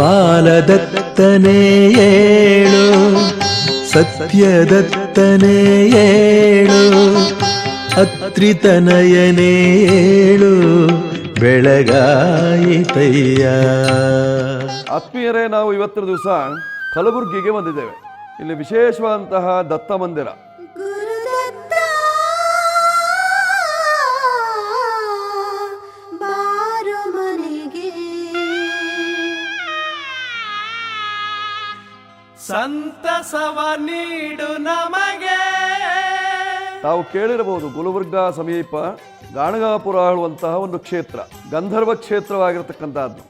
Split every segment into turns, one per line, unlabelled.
ಬಾಲದತ್ತನೇ ಏಳು, ಸತ್ಯದತ್ತನೇ ಏಳು, ಅತ್ರಿತನಯನೇ ಏಳು ಬೆಳಗಾಯಿತಯ್ಯ
ಆತ್ಮೀಯರೇ ನಾವು ಇವತ್ತಿನ ದಿವಸ ಕಲಬುರಗಿಗೆ ಬಂದಿದ್ದೇವೆ. ಇಲ್ಲಿ ವಿಶೇಷವಾದಂತಹ ದತ್ತ ಮಂದಿರ
ಸಂತಸವ ನೀಡು ನಮಗೆ.
ತಾವು ಕೇಳಿರಬಹುದು ಗುಲ್ಬರ್ಗ ಸಮೀಪ ಗಾಣಗಾಪುರ ಆಳುವಂತಹ ಒಂದು ಕ್ಷೇತ್ರ ಗಂಧರ್ವ ಕ್ಷೇತ್ರವಾಗಿರತಕ್ಕಂತಹದ್ದು.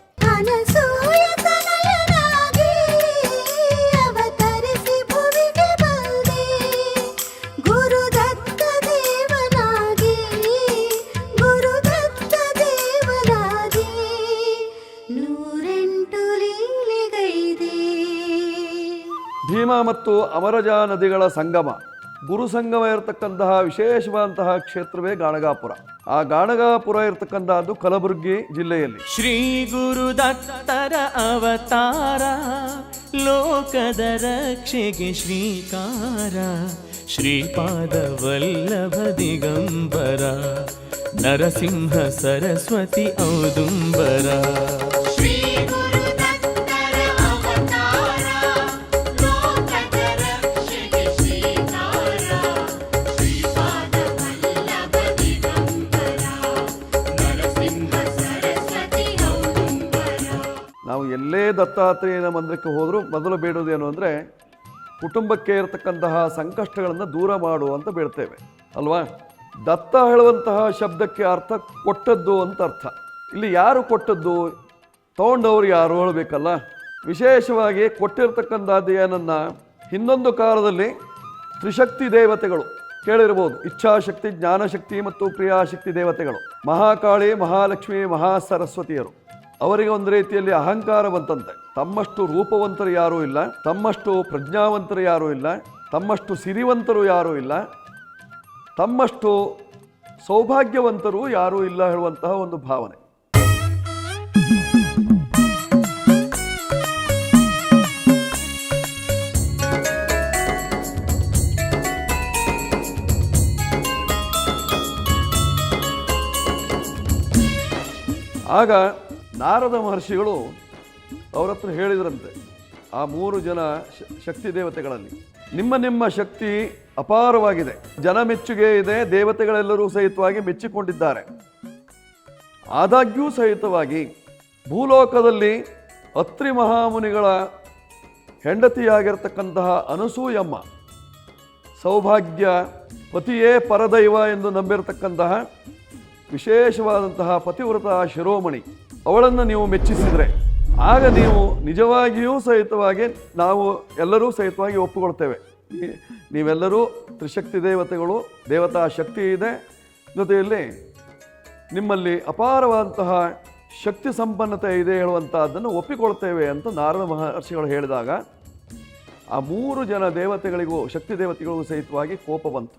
ಭೀಮಾ ಮತ್ತು ಅಮರಜಾ ನದಿಗಳ ಸಂಗಮ. ಗುರು ಸಂಗಮ ಇರತಕ್ಕಂತಹ ವಿಶೇಷವಾದಂತಹ ಕ್ಷೇತ್ರವೇ ಗಾಣಗಾಪುರ. ಆ ಗಾಣಗಾಪುರ ಇರತಕ್ಕಂತಹದ್ದು ಕಲಬುರಗಿ ಜಿಲ್ಲೆಯಲ್ಲಿ.
ಶ್ರೀ
ಗುರು ದತ್ತರ ಅವತಾರ ಲೋಕದ ರಕ್ಷೆಗೆ ಶ್ರೀಕಾರ ಶ್ರೀಪಾದ ವಲ್ಲಭ ದಿಗಂಬರ ನರಸಿಂಹ ಸರಸ್ವತಿ ಔದುಂಬರ.
ಶ್ರೀ ದತ್ತಾತ್ರೇಯನ ಮಂದಿರಕ್ಕೆ ಹೋದರೂ. ಮೊದಲು ಬೇಡೋದೇನು ಅಂದರೆ ಕುಟುಂಬಕ್ಕೆ ಇರತಕ್ಕಂತಹ ಸಂಕಷ್ಟಗಳನ್ನು ದೂರ ಮಾಡು ಅಂತ ಬೇಡ್ತೇವೆ. ಅಲ್ವಾ? ದತ್ತ ಹೇಳುವಂತಹ ಶಬ್ದಕ್ಕೆ ಅರ್ಥ ಕೊಟ್ಟದ್ದು ಅಂತ ಅರ್ಥ. ಇಲ್ಲಿ ಯಾರು ಕೊಟ್ಟದ್ದು? ತಗೊಂಡವರು ಯಾರು ಹೇಳಬೇಕಲ್ಲ? ವಿಶೇಷವಾಗಿ ಕೊಟ್ಟಿರ್ತಕ್ಕಂಥದ್ದು ಏನನ್ನ ಹಿಂದೊಂದು ಕಾಲದಲ್ಲಿ ತ್ರಿಶಕ್ತಿ ದೇವತೆಗಳು ಕೇಳಿರ್ಬೋದು. ಇಚ್ಛಾಶಕ್ತಿ, ಜ್ಞಾನಶಕ್ತಿ ಮತ್ತು ಕ್ರಿಯಾಶಕ್ತಿ ದೇವತೆಗಳು. ಮಹಾಕಾಳಿ, ಮಹಾಲಕ್ಷ್ಮಿ ಮಹಾ ಸರಸ್ವತಿಯರು ಅವರಿಗೆ ಒಂದು ರೀತಿಯಲ್ಲಿ ಅಹಂಕಾರ ಬಂತಂತೆ. ತಮ್ಮಷ್ಟು ರೂಪವಂತರು ಯಾರೂ ಇಲ್ಲ, ತಮ್ಮಷ್ಟು ಪ್ರಜ್ಞಾವಂತರು ಯಾರೂ ಇಲ್ಲ, ತಮ್ಮಷ್ಟು ಸಿರಿವಂತರು ಯಾರೂ ಇಲ್ಲ, ತಮ್ಮಷ್ಟು ಸೌಭಾಗ್ಯವಂತರು ಯಾರೂ ಇಲ್ಲ ಹೇಳುವಂತಹ ಒಂದು ಭಾವನೆ. ಆಗ ನಾರದ ಮಹರ್ಷಿಗಳು ಅವ್ರ ಹತ್ರ ಹೇಳಿದ್ರಂತೆ, ಆ ಮೂರು ಜನ ಶಕ್ತಿ ದೇವತೆಗಳಲ್ಲಿ. ನಿಮ್ಮ ನಿಮ್ಮ ಶಕ್ತಿ ಅಪಾರವಾಗಿದೆ. ಜನ ಮೆಚ್ಚುಗೆ ಇದೆ, ದೇವತೆಗಳೆಲ್ಲರೂ ಸಹಿತವಾಗಿ ಮೆಚ್ಚಿಕೊಂಡಿದ್ದಾರೆ. ಆದಾಗ್ಯೂ ಸಹಿತವಾಗಿ ಭೂಲೋಕದಲ್ಲಿ ಅತ್ರಿ ಮಹಾಮುನಿಗಳ ಹೆಂಡತಿಯಾಗಿರ್ತಕ್ಕಂತಹ ಅನಸೂಯಮ್ಮ ಸೌಭಾಗ್ಯ ಪತಿಯೇ ಪರದೈವ ಎಂದು ನಂಬಿರತಕ್ಕಂತಹ ವಿಶೇಷವಾದಂತಹ ಪತಿವ್ರತ ಶಿರೋಮಣಿ ಅವಳನ್ನು ನೀವು ಮೆಚ್ಚಿಸಿದರೆ, ಆಗ ನೀವು ನಿಜವಾಗಿಯೂ ಸಹಿತವಾಗಿ ನಾವು ಎಲ್ಲರೂ ಸಹಿತವಾಗಿ ಒಪ್ಪಿಕೊಳ್ತೇವೆ. ನೀವೆಲ್ಲರೂ ತ್ರಿಶಕ್ತಿ ದೇವತೆಗಳು, ದೇವತಾ ಶಕ್ತಿ ಇದೆ. ಜೊತೆಯಲ್ಲಿ ನಿಮ್ಮಲ್ಲಿ ಅಪಾರವಾದಂತಹ ಶಕ್ತಿ ಸಂಪನ್ನತೆ ಇದೆ ಹೇಳುವಂಥದ್ದನ್ನು ಒಪ್ಪಿಕೊಳ್ತೇವೆ ಅಂತ ನಾರದ ಮಹರ್ಷಿಗಳು ಹೇಳಿದಾಗ, ಆ ಮೂರು ಜನ ದೇವತೆಗಳಿಗೂ, ಶಕ್ತಿ ದೇವತೆಗಳಿಗೂ ಸಹಿತವಾಗಿ ಕೋಪ ಬಂತು.